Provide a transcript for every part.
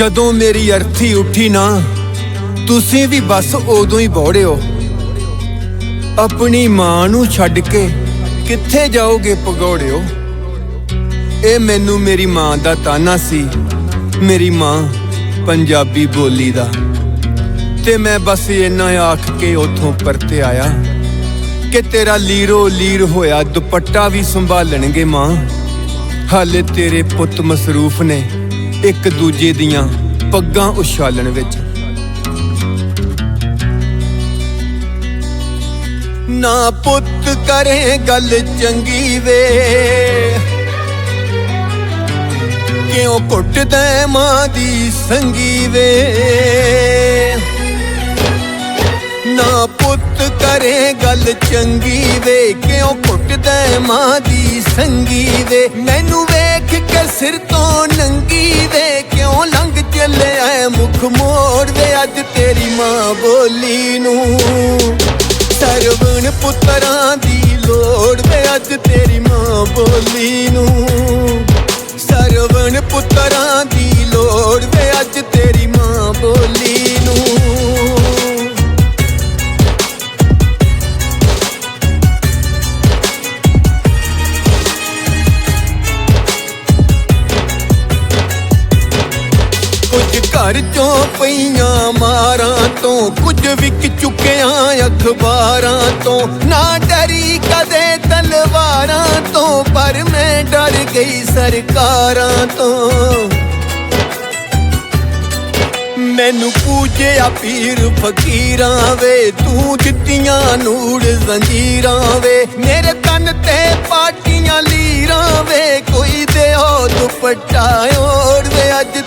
ਜਦੋਂ ਮੇਰੀ ਅਰਥੀ ਉੱਠੀ ਨਾ, ਤੁਸੀਂ ਵੀ ਬਸ ਉਦੋਂ ਹੀ ਬੋੜਿਓ ਆਪਣੀ ਮਾਂ ਨੂੰ ਛੱਡ ਕੇ ਕਿੱਥੇ ਜਾਓਗੇ ਪਗੋੜਿਓ ਇਹ ਮੈਨੂੰ ਮੇਰੀ ਮਾਂ ਦਾ ਤਾਨਾ ਸੀ। ਮੇਰੀ ਮਾਂ ਪੰਜਾਬੀ ਬੋਲੀ ਦਾ। ਤੇ ਮੈਂ ਬਸ ਇੰਨਾ ਆਖ ਕੇ ਉਥੋਂ ਪਰਤੇ ਆਇਆ ਕਿ ਤੇਰਾ ਲੀਰੋ ਲੀਰ ਹੋਇਆ, ਦੁਪੱਟਾ ਵੀ ਸੰਭਾਲਣਗੇ ਮਾਂ। ਹਾਲੇ ਤੇਰੇ ਪੁੱਤ ਮਸਰੂਫ ਨੇ। ਇੱਕ ਦੂਜੇ ਦੀਆਂ ਪੱਗਾਂ ਉਛਾਲਣ ਵਿੱਚ। ਨਾ ਪੁੱਤ ਕਰੇ ਗੱਲ ਚੰਗੀ ਵੇ। ਕਿਉਂ ਕੁੱਟਦੇ ਮਾਂ ਦੀ ਸੰਗੀ ਵੇ। ਨਾ ਪੁੱਤ ਕਰੇ ਗੱਲ ਚੰਗੀ ਵੇ। ਕਿਉਂ ਘੁੱਟਦਾ ਮਾਂ ਦੀ ਸੰਗੀ ਵੇ ਮੈਨੂੰ ਵੇਖ ਕੇ ਸਿਰ ਤੋਂ ਨੰਗੀ ਵੇ ਕਿਉਂ ਲੰਘ ਚੱਲਿਆ ਮੁਖ ਮੋੜ ਵੇ ਅੱਜ ਤੇਰੀ ਮਾਂ ਬੋਲੀ ਨੂੰ। ਸਰਵਣ ਪੁੱਤਰਾਂ ਦੀ ਲੋੜ ਵੇ ਅੱਜ ਤੇਰੀ ਮਾਂ ਬੋਲੀ ਨੂੰ। ਚੋਂ ਪਈਆਂ ਮਾਰਾਂ ਤੋਂ, ਕੁਝ ਵਿਕ ਚੁੱਕਿਆ ਅਖਬਾਰਾਂ ਤੋਂ। ਨਾ ਡਰੀ ਕਦੇ ਤਲਵਾਰਾਂ ਤੋਂ, ਪਰ ਮੈਂ ਡਰ ਗਈ ਸਰਕਾਰਾਂ ਤੋਂ। ਮੈਨੂੰ ਪੂਜਿਆ ਪੀਰ ਫਕੀਰਾਂ ਵੇ, ਤੂੰ ਦਿੱਤੀਆਂ ਨੂੜ ਜ਼ੰਜੀਰਾਂ ਵੇ। ਮੇਰੇ ਤਨ ਤੇ ਪਾਟੀਆਂ ਲੀਰਾਂ ਵੇ, ਕੋਈ ਦਿਓ ਦੁਪੱਟਾ ਓੜ ਵੇ ਅੱਜ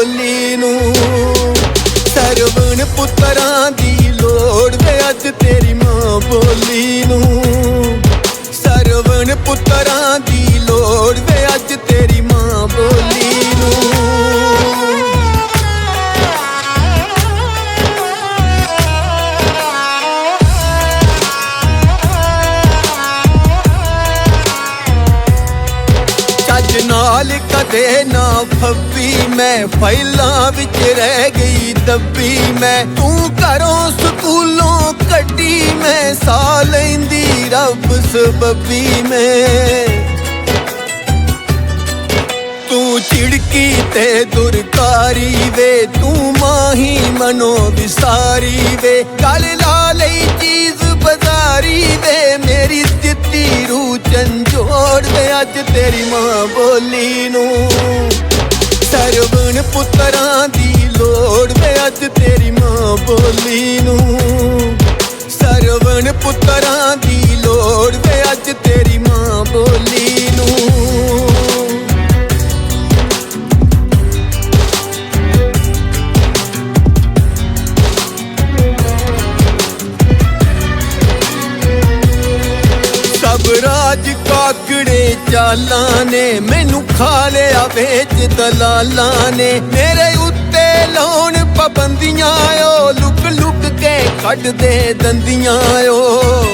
ਤੇਰੀ ਨੂੰ ਸਰਵਣ ਪੁੱਤਰਾਂ ਨਾਲ ਕਦੇ ਨਾ ਫੱਬੀ ਮੈਂ ਫੈਲਾਂ ਵਿੱਚ ਰਹਿ ਗਈ ਦੱਬੀ ਮੈਂ। ਤੂੰ ਘਰੋਂ ਸਕੂਲੋਂ ਕੱਢੀ ਮੈਂ, ਸਾਹ ਲੈਂਦੀ ਰੱਬ ਸਬੱਬੀ ਮੈਂ। ਤੂੰ ਚਿੜਕੀ ਤੇ ਦੁਰਕਾਰੀ ਵੇ, ਤੂੰ ਮਾਹੀ ਮਨੋ ਵਿਸਾਰੀ ਵੇ। ਗਲ ਲਾ ਲਈ ਚੀਜ਼ ਬਜ਼ਾਰੀ ਦੇ ਮੇਰੀ ਦਿੱਤੀ ਰੂ ਚੰਜੋੜ ਵੇ ਅੱਜ ਤੇਰੀ ਮਾਂ ਬੋਲੀ ਨੂੰ। ਸਰਵਣ ਪੁੱਤਰਾਂ ਦੀ ਲੋੜ ਵੇ ਅੱਜ ਤੇਰੀ ਮਾਂ ਬੋਲੀ ਨੂੰ। ਸਰਵਣ ਪੁੱਤਰਾਂ ਸਭ ਰਾਜ ਕਾਕੜੇ ਚਾਲਾਂ ਨੇ ਮੈਨੂੰ ਖਾ ਲਿਆ, ਵੇਚ ਦਲਾਲਾਂ ਨੇ। ਮੇਰੇ ਉੱਤੇ ਲਾਉਣ ਪਾਬੰਦੀਆਂ ਓ, ਲੁਕ ਲੁਕ ਕੇ ਕੱਢਦੇ ਦੰਦੀਆਂ ਓ।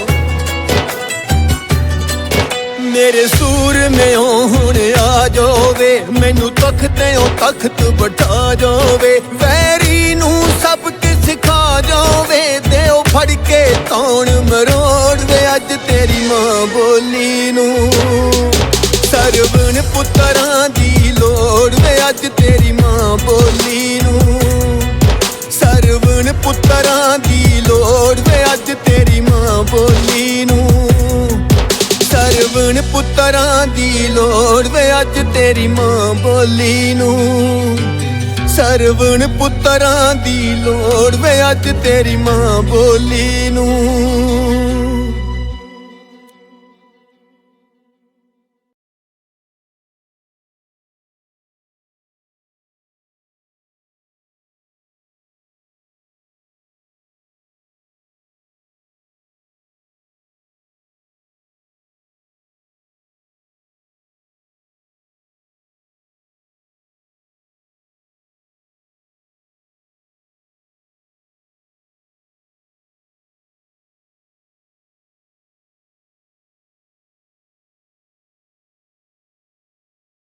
ਮੇਰੇ ਸੂਰ ਮੇਂ ਹੁਣ ਆ ਜਾਵੇ, ਮੈਨੂੰ ਤਖਤਿਓ ਤਖਤ ਬਟਾ ਜਾਵੇ। ਵੈਰੀ ਨੂੰ ਸਭ ਕੁਝ ਸਿਖਾ ਜਾਵੇ, ਦਿਓ ਫੜ ਕੇ ਤੌਣ ਮਰੋ ਮਾਂ ਬੋਲੀ ਨੂੰ। ਸਰਵਣ ਪੁੱਤਰਾਂ ਦੀ ਲੋੜ ਵੇ ਅੱਜ ਤੇਰੀ ਮਾਂ ਬੋਲੀ ਨੂੰ। ਸਰਵਣ ਪੁੱਤਰਾਂ ਦੀ ਲੋੜ ਵੇ ਅੱਜ ਤੇਰੀ ਮਾਂ ਬੋਲੀ ਨੂੰ। ਸਰਵਣ ਪੁੱਤਰਾਂ ਦੀ ਲੋੜ ਵੇ ਅੱਜ ਤੇਰੀ ਮਾਂ ਬੋਲੀ ਨੂੰ। ਸਰਵਣ ਪੁੱਤਰਾਂ ਦੀ ਲੋੜ ਵੇ ਅੱਜ ਤੇਰੀ ਮਾਂ ਬੋਲੀ